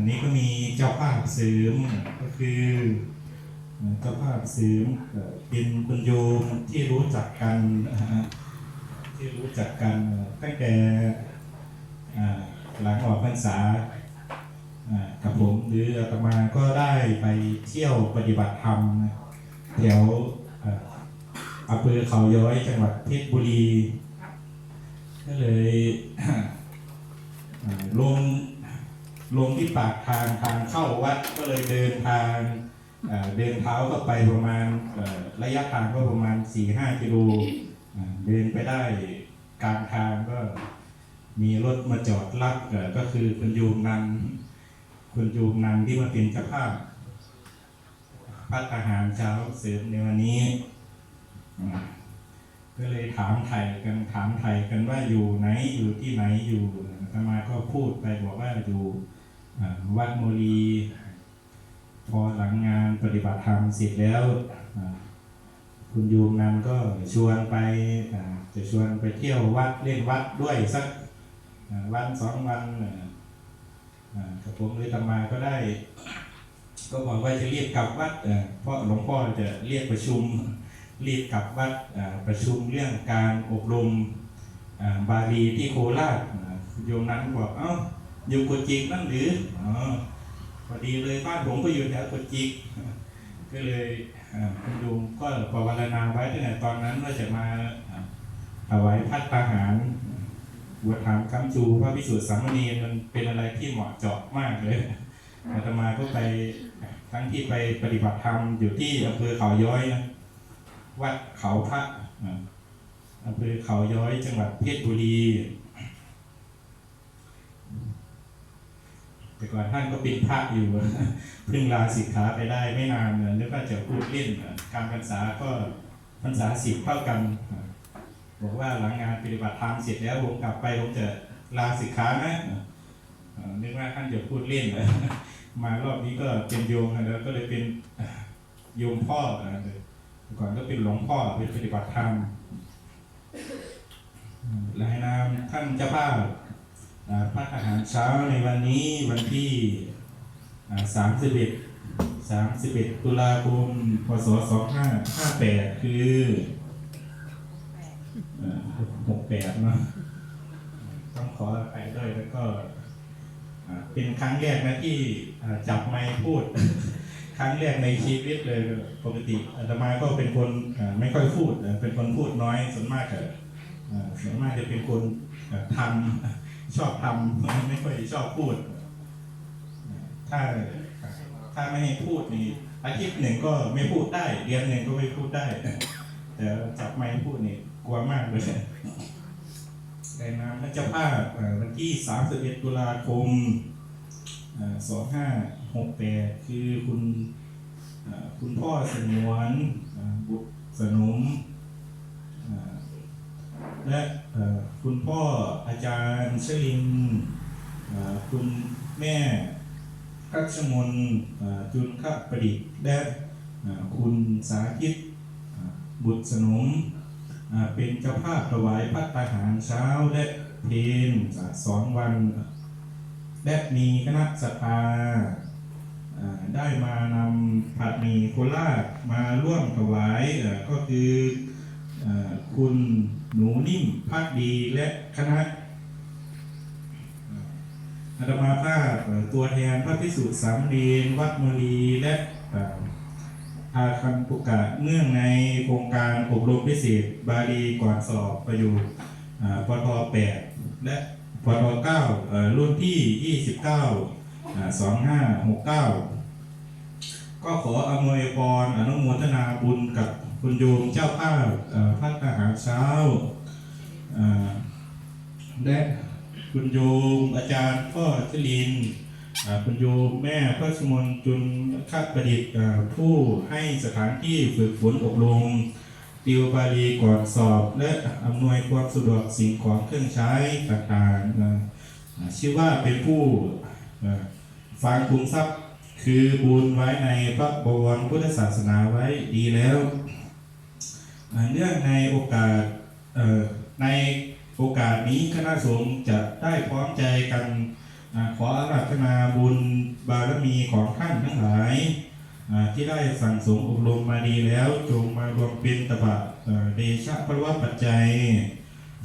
วันนี้ก็มีเจ้าภาพเสริมก็คือเจ้าภาพเสริมเป็นคุณโยมที่รู้จักกันที่รู้จักกันตั้งแต่หลังออกพรรษากับผมหรืออาตมาก็ได้ไปเที่ยวปฏิบัติธรรมแถวอำเภอเขาย้อยจังหวัดเพชรบุรี ก็เลยลง ลงที่ปากทางทางเข้าวัดก็เลยเดินทางเดินเท้าก็ไปประมาณระยะทางก็ประมาณ4ี่ห้ากิโลเดินไปได้กลางทางก็มีรถมาจอดรับก็คือคุณโยมนันคุณโยมนันที่มาเป็นเจ้าภาพพัฒอาหารเช้าเสริมในวันนี้ ก็เลยถามไทยกันถามไทยกันว่าอยู่ไหนอยู่ที่ไหนอยู่อาตมาก็พูดไปบอกว่าอยู่วัดโมลีพอหลังงานปฏิบัติธรรมเสร็จแล้วคุณโยมนั้นก็ชวนไปจะชวนไปเที่ยววัดเล่นวัดด้วยสักวันสองวันกับผมเลยตมาก็ได้ ก็บอกว่าจะเรียกกลับวัดเพราะหลวงพ่อจะเรียกประชุม รีบกลับวัดอ่าประชุมเรื่องการอบรมอ่าบาลีที่โคราชอ่าโยมนั้นบอกเอ้าอยู่กุจิกนั่นหรืออ๋อพอดีเลยบ้านผมก็อยู่แถวกุจิกก็เลยอ่าคุณโยมก็ภาวนาไว้ตั้งแต่ตอนนั้นว่าจะมาอ่าถวายพัฒนาหารบวชถามคำจูพระพิสุทธิ์สามเณรมันเป็นอะไรที่เหมาะเจาะมากเลยอาตมาก็ไปทั้งที่ไปปฏิบัติธรรมอยู่ที่อำเภอเขาย้อยนะ วัดเขาพระอำเภอเขาย้อยจังหวัดเพชรบุรี แต่ก่อนท่านก็เป็นพระอยู่เพิ่งลาสิกขาไปได้ไม่นานเนี่ยนึกว่าจะพูดเล่นการพรรษาก็พรรษาสิบเท่ากันบอกว่าหลังงานปฏิบัติธรรมเสร็จแล้วผมกลับไปผมจะลาสิกขานะนึกว่าท่านจะพูดเล่นมารอบนี้ก็เป็นโยมแล้วก็เลยเป็นโยมพ่ออ่า ก่อนก็เป็นหลวงพ่อเป็นปฏิบัติธรรมรายนามท่านเจ้าภาพพระอาหารเช้าในวันนี้วันที่สามสิบเอ็ดสามสิบเอ็ดตุลาคม พศสองห้าห้าแปดคือหกแปดเนาะต้องขออภัยด้วยแล้วก็เป็นครั้งแรกนะที่จับไมค์พูด ครั้งแรกในชีวิตเลยปกติอาตมาก็เป็นคนไม่ค่อยพูดเป็นคนพูดน้อยส่วนมากจะอ่าส่วนมากจะเป็นคนทำชอบทำไม่ค่อยชอบพูด ถ้าถ้าไม่ให้พูดนี่อาทิตย์หนึ่งก็ไม่พูดได้ เดือนหนึ่งก็ไม่พูดได้ แต่จับไมค์พูดนี่กลัวมากเลยในนามพระเจ้าภาพวันที่ 31 ตุลาคมสอง หกแปดคือคุณคุณพ่อสนวนบุตรสนมและคุณพ่ออาจารย์ชลินคุณแม่คัชมนจุนขประดิษฐ์และคุณสาธิตบุตรสนมเป็นเจ้าภาพถวายพัตตาหารเช้าและเพลนสองวัน และมีคณะสภา ได้มานำผัดหมี่โคราชมาร่วมถวายก็คืออคุณหนูนิ่มพักดีและคณะอาตมาภาพตัวแทนพระพิสุทธิ์สามเณรวัดมรีและอาคันปุกะเนื่องในโครงการอบรมพิเศษบาลีก่อนสอบประยุกต์ปท8และพทเก้ารุ่นที่ยี่ สิบเก้าสองห้าหกเก้าก็ขออำนวยพรอนุโมทนาบุญกับคุณโยมเจ้าภาพเอ่อพัฒนาหารเช้าและคุณโยมอาจารย์พ่อชลินคุณโยมแม่พระสมนจุนคาดประดิษฐ์ผู้ให้สถานที่ฝึกฝนอบรมติวบาลีก่อนสอบ และอำนวยความสะดวกสิ่งของเครื่องใช้ต่างๆชื่อว่าเป็นผู้ ฟังคุมทรัพย์คือบุญไว้ในพระบวรพุทธศาสนาไว้ดีแล้ว เนื่องในโอกาสในโอกาสนี้คณะสงฆ์จะได้พร้อมใจกันอขออาราธนาบุญบารมีของท่านทั้งหลายที่ได้สั่งสมอบรมมาดีแล้วจงมารวมเป็นตบะเดชะพระวะปัจจัย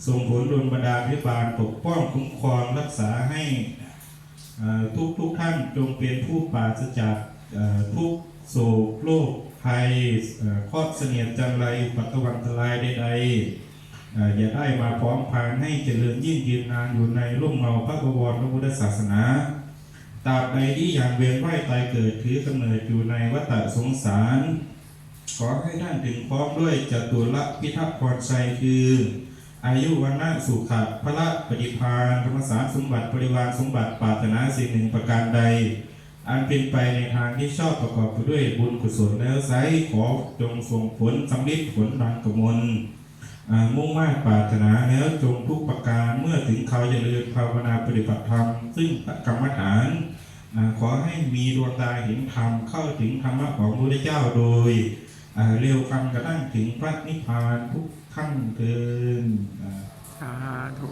ส่งผลดลบันดาลพิบาลปกป้องคุ้มครองรักษาให้ ทุกทุกท่านจงเป็นผู้ปราศจากทุกโศกโรคภัยเอ่อเสนียดจันไรปัตตวันตรายใดๆเอ่ออย่าได้มาพร้อมพานให้เจริญยิ่งยืนนานอยู่ในร่มเงาพระบวรพระพุทธศาสนาตราบใดที่อย่างเวียนว่ายตายเกิดถือกำเนิดอยู่ในวัฏสงสาร ขอให้ท่านถึงพร้อมด้วยจตุรพิทักษ์พรชัยคือ อายุวันนะสุขะพระปฏิพานธรรมสารสมบัติบริวารสมบัติปรารถนาสิ่งหนึ่งประการใด อันเป็นไปในทางที่ชอบประกอบไปด้วยบุญกุศลแล้วไซขอจงส่งผลสำลิดผลดังกมลอ่ามุ่งมั่ปรารถนาแล้วจงทุกประการเมื่อถึงเขาจะเริญภาวนาปฏิบัติธรรม ซึ่งพระกรรมฐานขอให้มีดวงตาเห็นธรรมเข้าถึงธรรมะของพระพุทธเจ้าโดย เร็วกรรมกระทั่งถึงพระนิพพานทุกขั้นเกินสาธุ